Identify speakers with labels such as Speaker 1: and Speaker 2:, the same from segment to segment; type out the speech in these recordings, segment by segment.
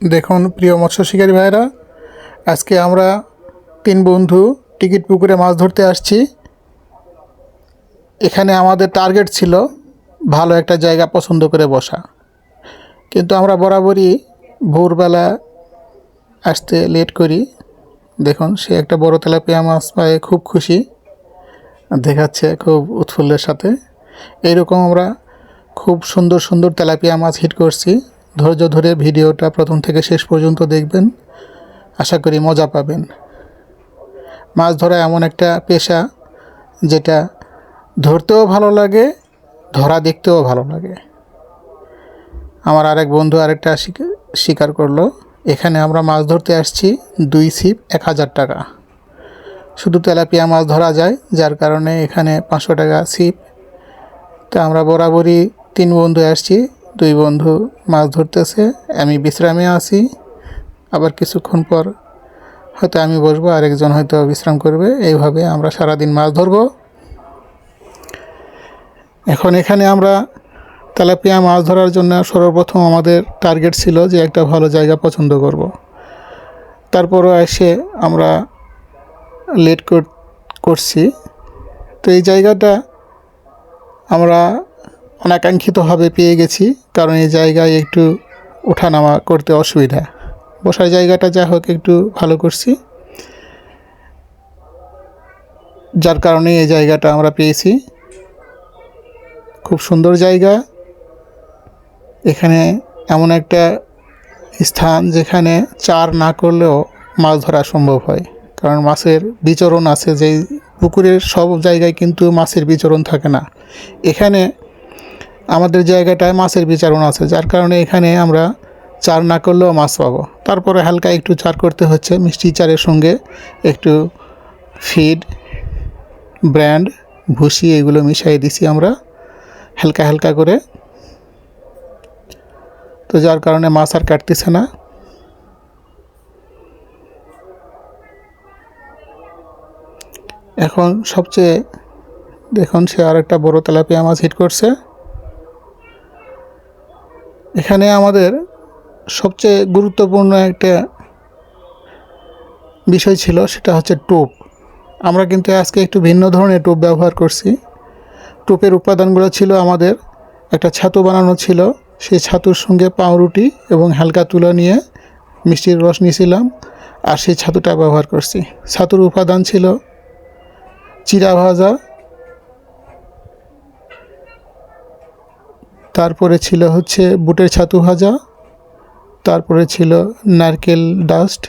Speaker 1: দেখুন, প্রিয় মৎস্য শিকারী ভাইরা আজকে আমরা তিন বন্ধু টিকিট পুকুরে মাছ ধরতে আসছি। এখানে আমাদের টার্গেট ছিল ভালো একটা জায়গা পছন্দ করে বসা। কিন্তু আমরা বরাবরই ভোরবেলা আসতে লেট করি। দেখুন, সে একটা বড় তেলাপিয়া মাছ পায়ে, খুব খুশি। দেখাচ্ছে খুব উৎফুল্লের সাথে। এইরকম আমরা খুব সুন্দর সুন্দর তেলাপিয়া মাছ হিট করছি। ধৈর্য ধরে ভিডিওটা প্রথম থেকে শেষ পর্যন্ত দেখবেন। আশা করি মজা পাবেন। মাছ ধরা এমন একটা পেশা যেটা ধরতেও ভালো লাগে, ধরা দেখতেও ভালো লাগে। আমার আরেক বন্ধু আরেকটা স্বীকার করল, এখানে আমরা মাছ ধরতে আসছি দুই ছিপ, এক হাজার টাকা। শুধু তেলাপিয়া মাছ ধরা যায়, যার কারণে এখানে পাঁচশো টাকা ছিপ। তো আমরা বরাবরই তিন বন্ধু আসছি দুই বন্ধু মাছ ধরতেছে, আমি বিশ্রামে আছি। আবার কিছুক্ষণ পর হয়তো আমি বসবো, আরেকজন হয়তো বিশ্রাম করবে। এইভাবে আমরা সারাদিন মাছ ধরবো। এখন এখানে আমরা তেলাপিয়া মাছ ধরার জন্য সর্বপ্রথম আমাদের টার্গেট ছিল যে একটা ভালো জায়গা পছন্দ করব। তারপরও এসে আমরা লেট করছি। তো এই জায়গাটা আমরা অনাকাঙ্ক্ষিতভাবে পেয়ে গেছি, কারণ এই জায়গায় একটু ওঠানামা করতে অসুবিধা। বসার জায়গাটা যা হোক একটু ভালো করছি। যার কারণে এই জায়গাটা আমরা পেয়েছি। খুব সুন্দর জায়গা। এখানে এমন একটা স্থান যেখানে চার না করলেও মাছ ধরা সম্ভব হয়। কারণ মাছের বিচরণ আছে, যেই পুকুরের সব জায়গায় কিন্তু মাছের বিচরণ থাকে না। এখানে আমাদের জায়গাটায় মাছের বিচারণ আছে, যার কারণে এখানে আমরা চার না করলেও মাছ পাবো। তারপরে হালকা একটু চার করতে হচ্ছে মিষ্টি চারের সঙ্গে, একটু ফিড, ব্র্যান্ড, ভুসি এগুলো মিশিয়ে দিছি আমরা হালকা হালকা করে। তো যার কারণে মাছ আর কাটতেছে না। এখন সবচেয়ে, দেখুন সে আর একটা বড় তেলাপিয়া মাছ হিট করছে। এখানে আমাদের সবচেয়ে গুরুত্বপূর্ণ একটা বিষয় ছিল, সেটা হচ্ছে টোপ। আমরা কিন্তু আজকে একটু ভিন্ন ধরনের টোপ ব্যবহার করছি। টোপের উপাদানগুলো ছিল আমাদের, একটা ছাতু বানানো ছিল। সেই ছাতুর সঙ্গে পাউরুটি এবং হালকা তুলা নিয়ে মিষ্টির রস নিয়েছিলাম, আর সেই ছাতুটা ব্যবহার করছি। ছাতুর উপাদান ছিল চিরা ভাজা তারপরে ছিল হচ্ছে বুটের ছাতু ভাজা, তারপরে ছিল নারকেল ডাস্ট।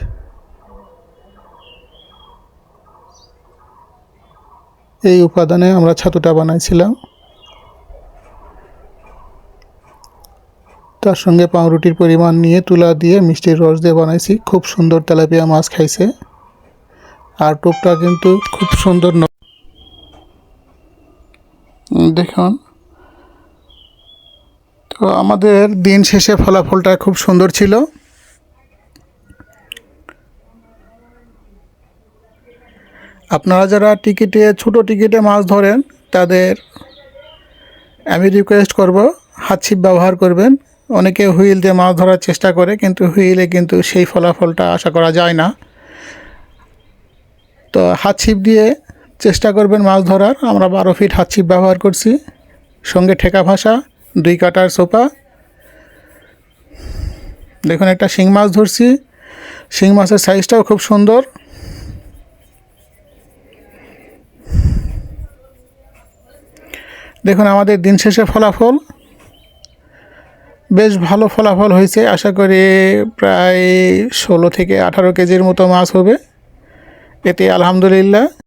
Speaker 1: এই উপাদানে আমরা ছাতুটা বানাইছিলাম। তার সঙ্গে পাউরুটির পরিমাণ নিয়ে তুলা দিয়ে মিষ্টির রস দিয়ে বানাইছি। খুব সুন্দর তেলাপিয়া মাছ খাইছে। আর টোপটা কিন্তু খুব সুন্দর দেখুন। তো আমাদের দিন শেষে ফলাফলটা খুব সুন্দর ছিল। আপনারা যারা টিকিটে, ছোট টিকিটে মাছ ধরেন, তাদের আমি রিকোয়েস্ট করব, হাত ছিপ ব্যবহার করবেন। অনেকে হুইল দিয়ে মাছ ধরার চেষ্টা করে, কিন্তু হুইলে কিন্তু সেই ফলাফলটা আশা করা যায় না। তো হাত ছিপ দিয়ে চেষ্টা করবেন মাছ ধরার। আমরা বারো ফিট হাত ছিপ ব্যবহার করছি। সঙ্গে ঠেকা ভাষা দুই কাটার সোপা দেখুন একটা শিং মাছ ধরছি। শিং মাছের সাইজটাও খুব সুন্দর। দেখুন আমাদের দিন শেষে ফলাফল। বেশ ভালো ফলাফল হয়েছে। আশা করি প্রায় ষোলো থেকে আঠারো কেজির মতো মাছ হবে। এতে আলহামদুলিল্লাহ।